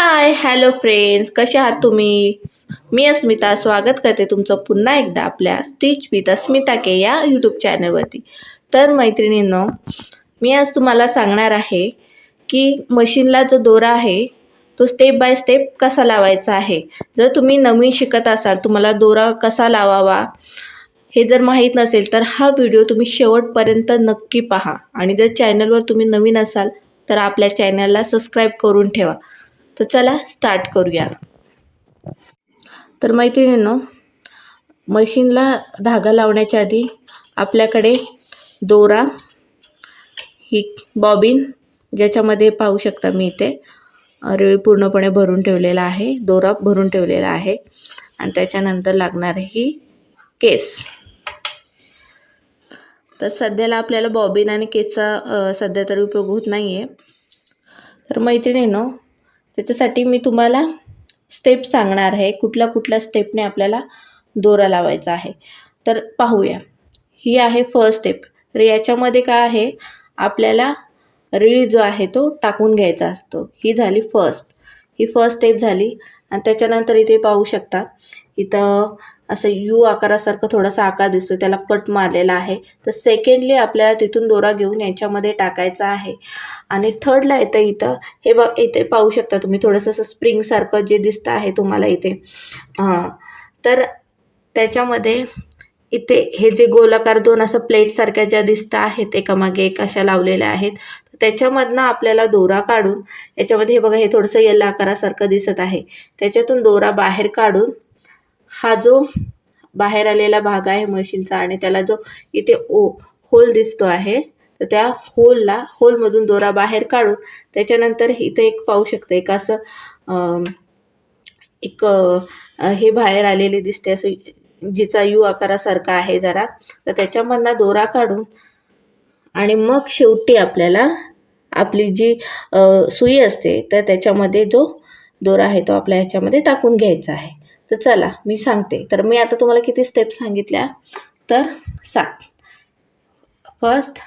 Hi hello friends कसे आहात तुम्ही? मी अस्मिता. स्वागत करते तुमचं पुन्हा एकदा आपल्या स्टिच विथ अस्मिता के या यूट्यूब चॅनलवरती तर मैत्रिणींनो मी आज तुम्हाला सांगणार आहे की मशीनला जो दोरा आहे तो स्टेप बाय स्टेप कसा लावायचा आहे. जर तुम्ही नवीन शिकत असाल तुम्हाला दोरा कसा लावावा हे जर माहीत नसेल तर हा व्हिडिओ तुम्ही शेवटपर्यंत नक्की पहा. आणि जर चॅनलवर तुम्ही नवीन असाल तर आपल्या चॅनलला सबस्क्राईब करून ठेवा. तर चला स्टार्ट करूया. तर मैत्रिणींनो मशीनला धागा लावण्याच्या आधी आपल्याकडे दोरा ही बॉबिन ज्याच्यामध्ये पाहू शकता मी इथे रेळ पूर्णपणे भरून ठेवलेला आहे दोरा भरून ठेवलेला आहे आणि त्याच्यानंतर लागणार ही केस. तर सध्याला आपल्याला बॉबिन आणि केसचा सध्या तरी उपयोग होत नाही आहे तर मैत्रिणीनो त्याच्यासाठी मी तुम्हाला स्टेप सांगणार आहे. कुठल्या कुठल्या स्टेपने आपल्याला दोरा लावायचा आहे. तर पाहूया. ही आहे फर्स्ट स्टेप तर याच्यामध्ये काय आहे? आपल्याला रिळी जो आहे तो टाकून घ्यायचा असतो. ही झाली फर्स्ट ही फर्स्ट स्टेप झाली. आणि त्याच्यानंतर इथे पाहू शकता इथं असं यू आकारासारखं थोडासा आकार दिसतो त्याला कट मारलेला आहे. तर सेकंडली आपल्याला तिथून दोरा घेऊन याच्यामध्ये टाकायचा आहे. आणि थर्डला येतं इथं हे बघ इथे पाहू शकता तुम्ही थोडंसं असं स्प्रिंगसारखं जे दिसतं आहे तुम्हाला इथे. तर त्याच्यामध्ये इथे हे जे गोलाकार दोन असं प्लेटसारख्या ज्या दिसत आहेत एकामागे एक अशा लावलेल्या आहेत त्याच्यामधनं आपल्याला दोरा काढून याच्यामध्ये हे बघा हे थोडंसं येल्ला आकारासारखं दिसत आहे. त्याच्यातून दोरा बाहेर काढून हा जो बाहेर आलेला भाग आहे मशीनचा आणि त्याला जो इथे ओ होल दिसतो आहे तर त्या होलला होलमधून दोरा बाहेर काढून त्याच्यानंतर इथं एक पाहू शकतं एक असं एक हे बाहेर आलेले दिसते असं जिचा यू आकारासारखा आहे जरा. तर त्याच्यामधनं दोरा काढून आणि मग शेवटी आपल्याला आपली जी सुई असते तर त्याच्यामध्ये जो दोरा आहे तो आपल्या ह्याच्यामध्ये टाकून घ्यायचा आहे. तर चला मी सांगते. तर मी आता तुम्हाला किती स्टेप सांगितल्या? तर सात. फर्स्ट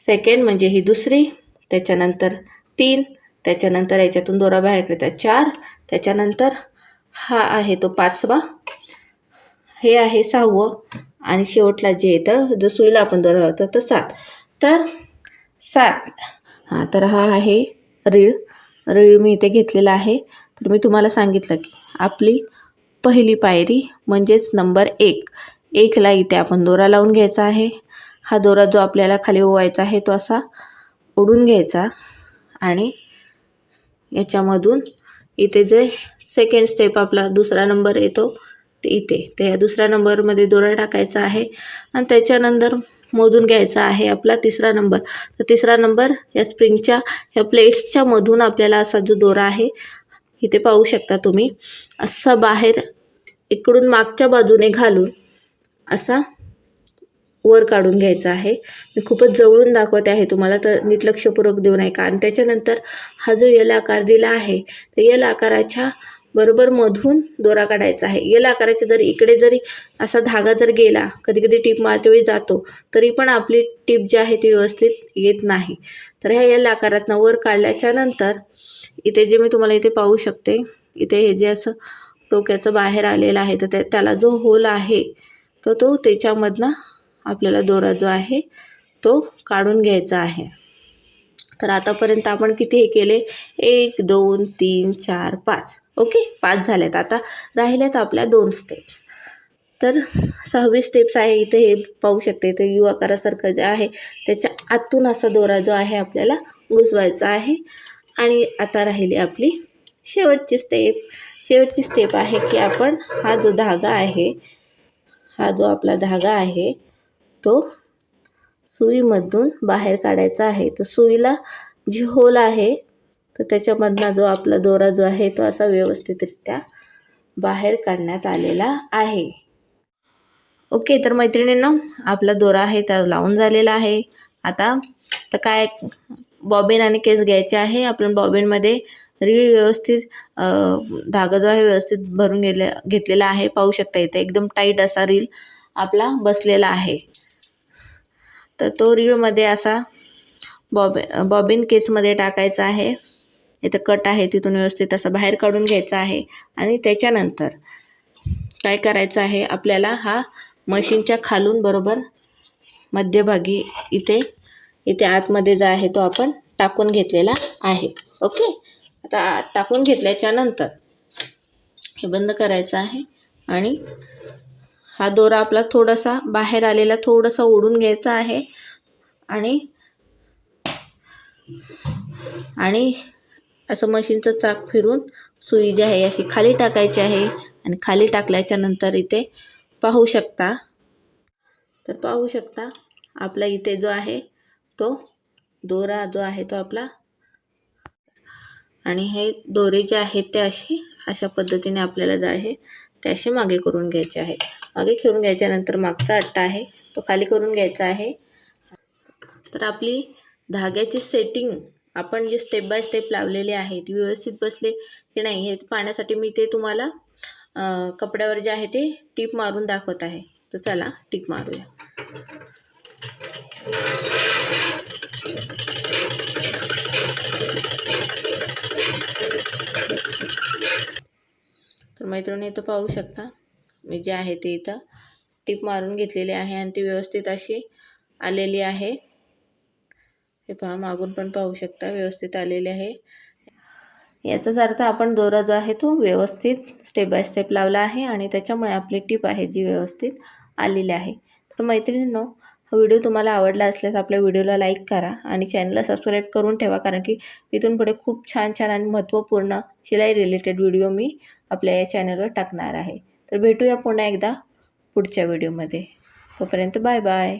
सेकंड म्हणजे ही दुसरी त्याच्यानंतर तीन त्याच्यानंतर याच्यातून दोरा बाहेर करायचा चार त्याच्यानंतर हा आहे तो पाचवा हे आहे सहावं आणि शेवटला जे येतं जो सुईला आपण दोरा लावतो तर सात. तर सात हां तर हा आहे रीळ रीळ मी इथे घेतलेला आहे. तर मी तुम्हाला सांगितलं की आपली पहिली पायरी म्हणजेच नंबर एक. एकला इथे आपण दोरा लावून घ्यायचा आहे. हा दोरा जो आपल्याला खाली ओवायचा आहे तो असा ओढून घ्यायचा आणि याच्यामधून इथे जे सेकंड स्टेप आपला दुसरा नंबर येतो ते इथे. तर या दुसऱ्या नंबरमध्ये दोरा टाकायचा आहे. आणि त्याच्यानंतर मोजून घ्यायचा आहे आपला तिसरा नंबर. तर तिसरा नंबर या स्प्रिंगच्या ह्या प्लेट्सच्या मधून आपल्याला असा जो दोरा आहे इथे पाहू शकता तुम्ही. असा बाहेर इकडून मागच्या बाजूने घालून असा वर काढून घ्यायचा आहे. मी खूपच जवळून दाखवते आहे तुम्हाला तर नीट लक्षपूर्वक देऊ नये का आणि त्याच्यानंतर हा जो यल आकार दिला आहे तर यल आकाराच्या बरोबर मधून दोरा काढायचा आहे. यल आकाराचे जर इकडे जरी असा धागा जर गेला कधी कधी टीप मारतेवेळी जातो तरी पण आपली टीप जी आहे ती व्यवस्थित येत नाही. तर ह्या यल आकारातनं वर काढल्याच्या नंतर इथे जे मी तुम्हाला इथे पाहू शकते इथे हे जे असं डोक्याचं बाहेर आलेलं आहे तर त्या त्याला जो होल आहे तर तो त्याच्यामधनं आपल्याला दोरा जो आहे तो काढून घ्यायचा आहे. तर आतापर्यंत आपण किती हे केले? एक दोन तीन चार पाच. ओके? पाच झाल्यात आता राहिल्यात आपल्या दोन स्टेप्स तर सहावी स्टेप्स आहे. इथे हे पाहू शकते. इथे यू आकारासारखं जे आहे त्याच्या आतून असा दोरा जो आहे आपल्याला घुसवायचा आहे. आणि आता राहिली आपली शेवटची स्टेप शेवटची स्टेप आहे की आपण हा जो धागा आहे हा जो आपला धागा आहे तो सुईमधून बाहेर काढायचा आहे. तर सुईला जी होल आहे तर त्याच्यामधला जो आपला दोरा जो आहे तो असा व्यवस्थितरित्या बाहेर काढण्यात आलेला आहे. ओके तर मैत्रिणींना आपला दोरा आहे त्या लावून झालेला आहे. आता तर काय बॉबेन आणि केस घ्यायचे आहे. आपण बॉबेनमध्ये रीळ व्यवस्थित धागा जो आहे व्यवस्थित भरून गेले घेतलेला आहे. पाहू शकता इथे एकदम टाईट असा रील आपला बसलेला आहे. तर तो रीळमध्ये असा बॉबे बॉबिन केसमध्ये टाकायचा आहे. इथं कट आहे तिथून व्यवस्थित असं बाहेर काढून घ्यायचा आहे. आणि त्याच्यानंतर काय करायचं आहे आपल्याला हा मशीनच्या खालून बरोबर मध्यभागी इथे इथे आतमध्ये जो आहे तो आपण टाकून घेतलेला आहे. ओके? आता टाकून घेतल्याच्यानंतर हे बंद करायचं आहे आणि हा दोरा आपला थोडासा बाहेर आलेला थोडासा ओढून घ्यायचा आहे. आणि आणि असं मशीनचं चाक फिरून सुई जी आहे अशी खाली टाकायची आहे. आणि खाली टाकल्याच्या नंतर इथे पाहू शकता तर पाहू शकता आपला इथे जो आहे तो दोरा जो आहे तो आपला आणि हे दोरे जे आहेत ते अशी अशा पद्धतीने आपल्याला जे आहे. ते असे मागे करून घ्यायचे आहेत. मागे खेळून घ्यायच्यानंतर मागचा अट्टा आहे तो खाली करून घ्यायचा आहे. तर आपली धाग्याची सेटिंग आपण जे स्टेप बाय स्टेप लावलेले आहे ती व्यवस्थित बसले की नाही हे पाहण्यासाठी मी ते तुम्हाला कपड्यावर जे आहे ते टीप मारून दाखवत आहे. तर चला टीप मारूया. मैत्रिणी इथं पाहू शकता. मी जे आहे ते इथं टीप मारून घेतलेली आहे आणि ती व्यवस्थित अशी आलेली आहे. हे पहा मागून पण पाहू शकता व्यवस्थित आलेली आहे. याचाच अर्थ आपण दोरा जो आहे तो व्यवस्थित स्टेप बाय स्टेप लावला आहे आणि त्याच्यामुळे आपली टीप आहे जी व्यवस्थित आलेली आहे. तर मैत्रिणींनो हा व्हिडिओ तुम्हाला आवडला असल्यास आपल्या व्हिडिओला लाईक करा आणि चॅनलला सबस्क्राईब करून ठेवा कारण की इथून पुढे खूप छान छान आणि महत्त्वपूर्ण शिलाई रिलेटेड व्हिडिओ मी आपल्या या चॅनलवर टाकणार आहे. तर भेटूया पुन्हा एकदा पुढच्या व्हिडिओमध्ये तोपर्यंत बाय बाय